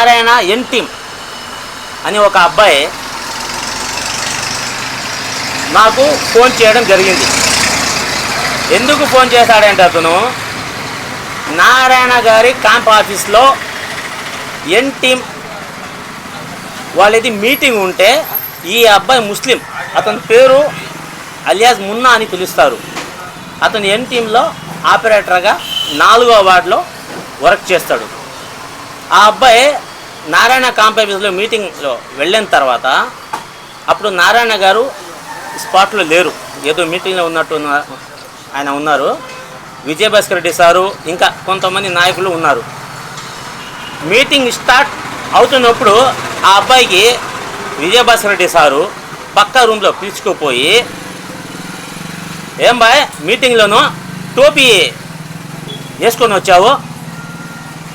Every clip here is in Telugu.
నారాయణ ఎన్టీం అని ఒక అబ్బాయి నాకు ఫోన్ చేయడం జరిగింది. ఎందుకు ఫోన్ చేశాడంటే అతను నారాయణ గారి క్యాంప్ ఆఫీస్లో ఎన్ టీమ్ వాళ్ళది మీటింగ్ ఉంటే ఈ అబ్బాయి ముస్లిం. అతని పేరు అలియాజ్ మున్నా అని పిలుస్తారు. అతను ఎన్ టీంలో ఆపరేటర్గా నాలుగో వార్డులో వర్క్ చేస్తాడు. ఆ అబ్బాయి నారాయణ క్యాంప్ మీటింగ్లో వెళ్ళిన తర్వాత అప్పుడు నారాయణ గారు స్పాట్లో లేరు. ఏదో మీటింగ్లో ఉన్నట్టు ఆయన ఉన్నారు. విజయభాస్కర్ రెడ్డి సారు ఇంకా కొంతమంది నాయకులు ఉన్నారు. మీటింగ్ స్టార్ట్ అవుతున్నప్పుడు ఆ అబ్బాయికి విజయభాస్కర్ రెడ్డి సారు పక్క రూమ్లో పిలుచుకుపోయి ఏం బాయ్ మీటింగ్లోనూ టోపీ వేసుకొని వచ్చావు?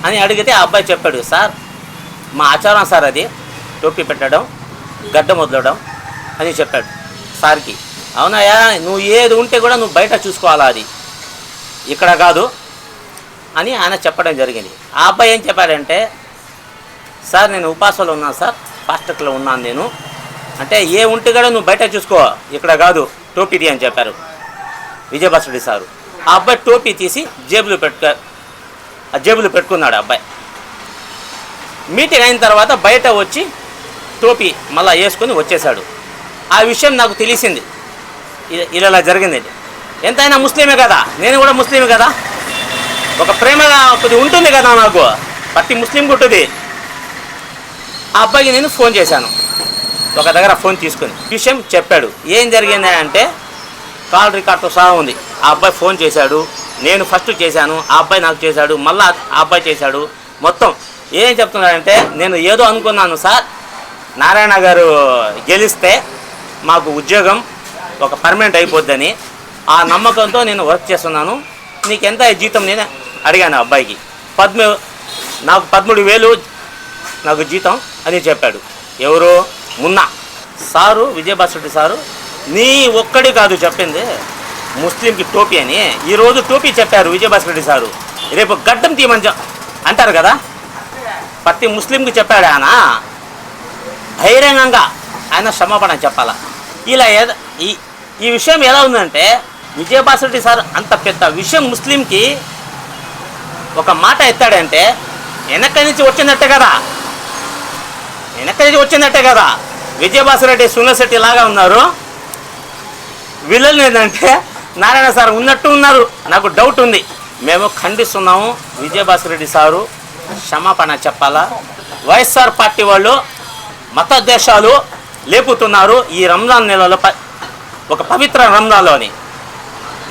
అని అడిగితే ఆ అబ్బాయి చెప్పాడు సార్ మా ఆచారం సార్ అది. టోపీ పెట్టడం గడ్డ మొదలడం అని చెప్పాడు సార్కి. అవునాయా నువ్వు ఏది ఉంటే కూడా నువ్వు బయట చూసుకోవాలా అది. ఇక్కడ కాదు అని ఆయన చెప్పడం జరిగింది. ఆ అబ్బాయి ఏం చెప్పాడంటే సార్ నేను ఉపాసంలో ఉన్నాను సార్. పాస్టర్లో ఉన్నాను నేను. అంటే ఏ ఉంటే కూడా నువ్వు బయట చూసుకో. ఇక్కడ కాదు టోపీది అని చెప్పారు విజయభాస్కరెడ్డి సారు. ఆ అబ్బాయి టోపీ తీసి జేబులో పెట్టుకో ఆ జేబులో పెట్టుకున్నాడు ఆ అబ్బాయి. మీటింగ్ అయిన తర్వాత బయట వచ్చి టోపీ మళ్ళీ వేసుకొని వచ్చేసాడు ఆ విషయం నాకు తెలిసింది. ఇలా ఇలా జరిగింది ఎంతైనా ముస్లిమే కదా? నేను కూడా ముస్లిమే కదా? ఒక ప్రేమగా కొద్ది ఉంటుంది కదా నాకు? ప్రతి ముస్లిం ఉంటుంది. ఆ అబ్బాయికి నేను ఫోన్ చేశాను. ఒక దగ్గర ఫోన్ తీసుకుని విషయం చెప్పాడు. ఏం జరిగింది అంటే కాల్ రికార్డ్తో సహా ఉంది. ఆ అబ్బాయి ఫోన్ చేశాడు. నేను ఫస్ట్ చేశాను. ఆ అబ్బాయి నాకు చేశాడు. మళ్ళీ ఆ అబ్బాయి చేశాడు. మొత్తం ఏం చెప్తున్నాడంటే నేను ఏదో అనుకున్నాను సార్. నారాయణ గారు గెలిస్తే మాకు ఉద్యోగం ఒక పర్మనెంట్ అయిపోద్దని ఆ నమ్మకంతో నేను వర్క్ చేస్తున్నాను. నీకు ఎంత జీతం నేను అడిగాను ఆ అబ్బాయికి. పద్మ నాకు పదమూడు వేలు నాకు జీతం అని చెప్పాడు. ఎవరు? మున్నా. సారు విజయభాస్కర్ సారు నీ ఒక్కడి కాదు చెప్పింది ముస్లింకి టోపీ అని. ఈరోజు టోపీ చెప్పారు విజయభాస్కర్ రెడ్డి సారు. రేపు గడ్డం తీయమని అంటారు కదా? ప్రతి ముస్లింకి చెప్పాడు ఆయన. బహిరంగంగా ఆయన క్షమాపణ చెప్పాలా. ఇలా ఏదో ఈ ఈ విషయం ఎలా ఉందంటే విజయభాస్రెడ్డి సార్ అంత పెద్ద విషయం ముస్లింకి ఒక మాట ఎత్తాడంటే వెనక నుంచి వచ్చినట్టే కదా. వెనక నుంచి వచ్చినట్టే కదా. విజయభాస్రెడ్డి సునశెట్టి లాగా ఉన్నారు. వీళ్ళని ఏంటంటే నారాయణ సార్ ఉన్నట్టు ఉన్నారు. నాకు డౌట్ ఉంది. మేము ఖండిస్తున్నాము విజయభాస్రెడ్డి సారు. క్షమాపణ చెప్పాలా? వైఎస్ఆర్ పార్టీ వాళ్ళు మత దేశాలు లేపుతున్నారు ఈ రంజాన్ నెలలో ఒక పవిత్ర రంజాన్లోని.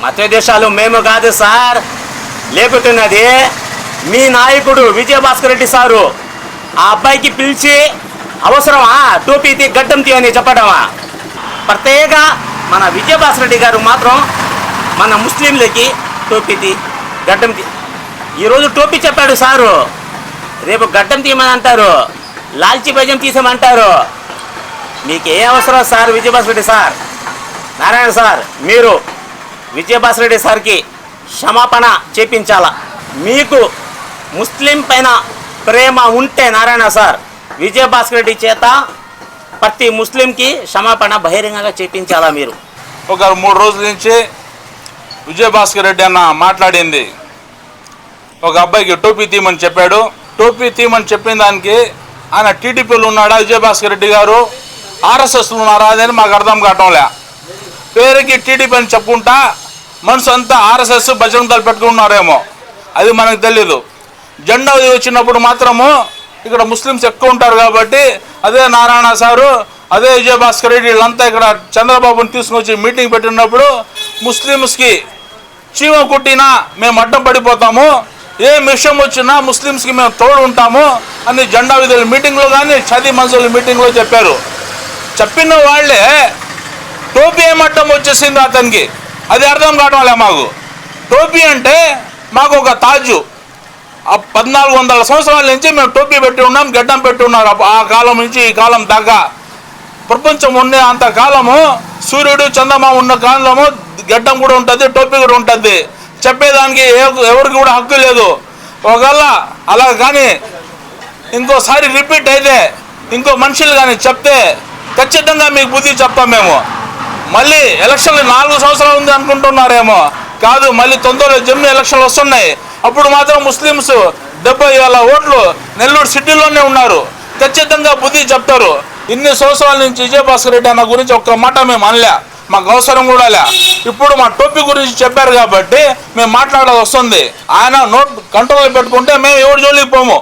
మత దేశాలు మేము కాదు సార్ లేపుతున్నది మీ నాయకుడు విజయభాస్కర్ రెడ్డి సారు. ఆ అబ్బాయికి పిలిచి అవసరమా? టోపీ తీ గడ్డం తీ అని చెప్పడమా? ప్రత్యేక మన విజయభాస్కర్ రెడ్డి గారు మాత్రం మన ముస్లింలకి టోపీ తీ గడ్డం తీ ఈరోజు టోపీ చెప్పాడు సారు. రేపు గడ్డం తీయమని అంటారు లాల్చి బజం తీసామంటారు మీకు ఏ అవసరం sir Vijayabhaskar Reddy sir. Narayana sir మీరు విజయభాస్కర్ రెడ్డి సార్కి క్షమాపణ చేపించాలా? మీకు ముస్లిం పైన ప్రేమ ఉంటే నారాయణ సార్ విజయభాస్కర్ రెడ్డి చేత ప్రతి ముస్లింకి క్షమాపణ బహిరంగంగా చేపించాలా మీరు? ఒక మూడు రోజుల నుంచి విజయభాస్కర్ రెడ్డి అన్న మాట్లాడింది. ఒక అబ్బాయికి టోపీ తీయమని చెప్పాడు. టోపీ తీయమని చెప్పిన దానికి ఆయన టీడీపీలో ఉన్నాడా? విజయభాస్కర్ రెడ్డి గారు. ఆర్ఎస్ఎస్లో ఉన్నారా అదని మాకు అర్థం కావటంలే పేరుకి టీడీపీ అని చెప్పుకుంటా మనసు అంతా ఆర్ఎస్ఎస్ బజరంగ దళ పెట్టుకున్నారేమో. అది మనకు తెలీదు. జెండా వచ్చినప్పుడు మాత్రము ఇక్కడ ముస్లిమ్స్ ఎక్కువ ఉంటారు కాబట్టి అదే నారాయణ సారు అదే విజయభాస్కర్ రెడ్డి వీళ్ళంతా ఇక్కడ చంద్రబాబుని తీసుకొచ్చి మీటింగ్ పెట్టినప్పుడు ముస్లిమ్స్కి చీమ కుట్టినా మేము అడ్డం పడిపోతాము. ఏ విషయం వచ్చినా ముస్లిమ్స్కి మేము తోడు ఉంటాము అని జెండా విధుల మీటింగ్లో కానీ చది మనుషుల మీటింగ్లో చెప్పారు. చెప్పిన వాళ్ళే టోపీ ఏమట్టం వచ్చేసింది అతనికి. అది అర్థం కావడం మాకు. టోపీ అంటే మాకు ఒక తాజు. ఆ పద్నాలుగు వందల సంవత్సరాల నుంచి మేము టోపీ పెట్టి ఉన్నాం గడ్డం పెట్టి ఉన్నారు. ఆ- కాలం నుంచి ఈ కాలం దాకా. ప్రపంచం ఉండే అంత కాలము సూర్యుడు చందమా ఉన్న కాలము గడ్డం కూడా ఉంటుంది టోపీ కూడా ఉంటుంది. చెప్పేదానికి ఎవరికి కూడా హక్కు లేదు. ఒకవేళ అలా కానీ ఇంకోసారి రిపీట్ అయితే ఇంకో మనుషులు కానీ చెప్తే ఖచ్చితంగా మీకు బుద్ధి చెప్తాం మేము. మళ్ళీ ఎలక్షన్లు నాలుగు సంవత్సరాలు ఉంది అనుకుంటున్నారేమో. కాదు మళ్ళీ తొందరలో జమ్మి ఎలక్షన్లు వస్తున్నాయి. అప్పుడు మాత్రం ముస్లిమ్స్ డెబ్బై వేల ఓట్లు నెల్లూరు సిటీలోనే ఉన్నారు. ఖచ్చితంగా బుద్ధి చెప్తారు. ఇన్ని సంవత్సరాల నుంచి విజయభాస్కర్ రెడ్డి అన్న గురించి ఒక్క మాట మేము అనలే. మాకు అవసరం కూడా లే. ఇప్పుడు మా టోపీ గురించి చెప్పారు కాబట్టి మేము మాట్లాడాల్సి వస్తుంది. ఆయన నోట్ కంట్రోల్ పెట్టుకుంటే మేము ఎవరు జోలికి పోము.